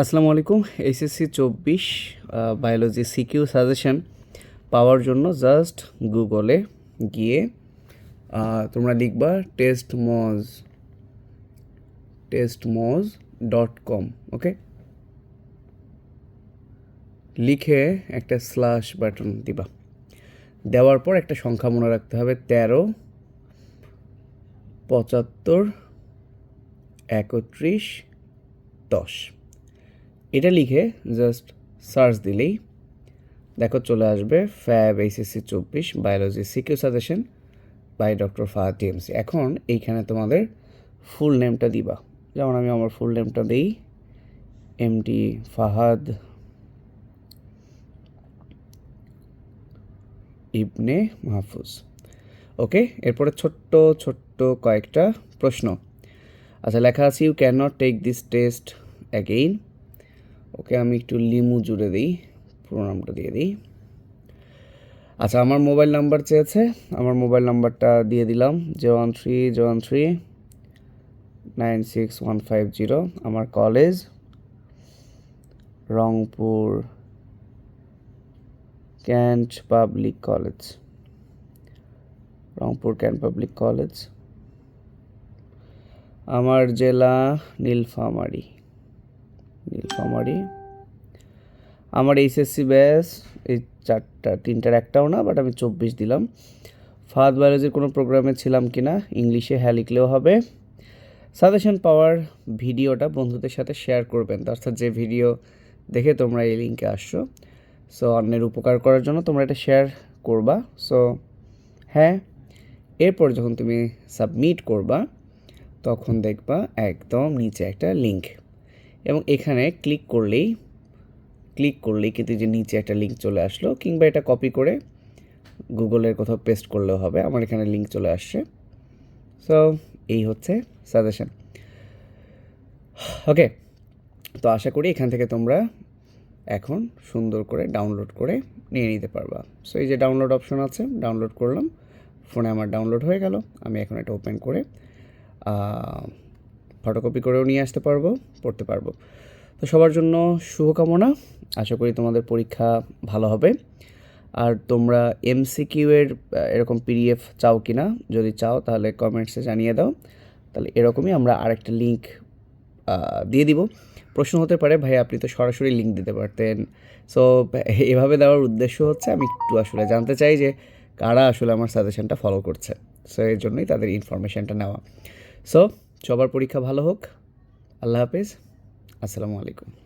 আসসালামু আলাইকুম এইচএসসি চব্বিশ বায়োলজি সিকিউ সাজেশন পাওয়ার জন্য জাস্ট গুগলে গিয়ে তোমরা লিখবা টেস্ট মজ টেস্ট মজ ডট কম ওকে লিখে একটা স্ল্যাশ বাটন দিবা। দেওয়ার পর একটা সংখ্যা মনে রাখতে হবে, তেরো, পঁচাত্তর, একত্রিশ, দশ। এটা লিখে জাস্ট সার্চ দিলেই দেখো চলে আসবে ফ্যাব এইচএসসি চব্বিশ biology CQ suggestion by doctor Fahad TMC এখন এইখানে তোমাদের ফুল নেমটা দিবা। যেমন আমি আমার ফুল নেমটা দিই এমটি ফাহাদ ইবনে মাহফুজ ওকে এরপরে ছোট্ট ছোট্ট কয়েকটা প্রশ্ন। আচ্ছা লেখা আছে you can not take this test again okay আমি একটু লিমু জুড়ে দিই, পুরো নামটা দিয়ে দিই। আচ্ছা আমার মোবাইল নাম্বার চেয়েছে, আমার মোবাইল নাম্বারটা দিয়ে দিলাম, zero one three, zero one three, nine six one five zero. আমার college Rangpur cantt public college. Rangpur cantt public college. আমার জেলা নীলফামারী। নীলফামারী আমার এইচএসসি ব্যাস, এই চারটা, তিনটার একটাও না বাট আমি চব্বিশ দিলাম। ফাদ বায়োলজির কোনো প্রোগ্রামে ছিলাম কি না ইংলিশে হ্যাঁ লিখলেও হবে। সাজেশন পাওয়ার ভিডিওটা বন্ধুদের সাথে শেয়ার করবেন। অর্থাৎ যে ভিডিও দেখে তোমরা এই লিঙ্কে আসছো। সো অন্যের উপকার করার জন্য তোমরা এটা শেয়ার করবা। সো হ্যাঁ এরপর যখন তুমি সাবমিট করবা, তখন দেখবা একদম নিচে একটা লিঙ্ক এবং এখানে ক্লিক করলেই ক্লিক করলেই কিন্তু যে নিচে একটা লিঙ্ক চলে আসলো, কিংবা এটা কপি করে গুগলের কোথাও পেস্ট করলেও হবে, আমার এখানে লিঙ্ক চলে আসছে। সো এই হচ্ছে সাজেশন ওকে তো আশা করি এখান থেকে তোমরা এখন সুন্দর করে ডাউনলোড করে নিয়ে নিতে পারবা। সো এই যে ডাউনলোড অপশন আছে ডাউনলোড করলাম ফোনে আমার ডাউনলোড হয়ে গেল, আমি এখন এটা ওপেন করে ফটোকপি করেও নিয়ে আসতে পারব, পড়তে পারব। তো সবার জন্য শুভকামনা, আশা করি তোমাদের পরীক্ষা ভালো হবে। আর তোমরা এমসিকিউ এর এরকম পিডিএফ চাও কি না যদি চাও তাহলে কমেন্টসে জানিয়ে দাও। তাহলে এরকমই আমরা আরেকটা লিঙ্ক দিয়ে দিব। প্রশ্ন হতে পারে, ভাই, আপনি তো সরাসরি লিঙ্ক দিতে পারতেন। সো, এভাবে দেওয়ার উদ্দেশ্য হচ্ছে, আমি একটু আসলে জানতে চাই যে কারা আসলে আমার সাজেশনটা ফলো করছে। সো, এর জন্যই তাদের ইনফরমেশনটা নেওয়া। সো সবার পরীক্ষা ভালো হোক। আল্লাহ হাফেজ। আসসালামু আলাইকুম।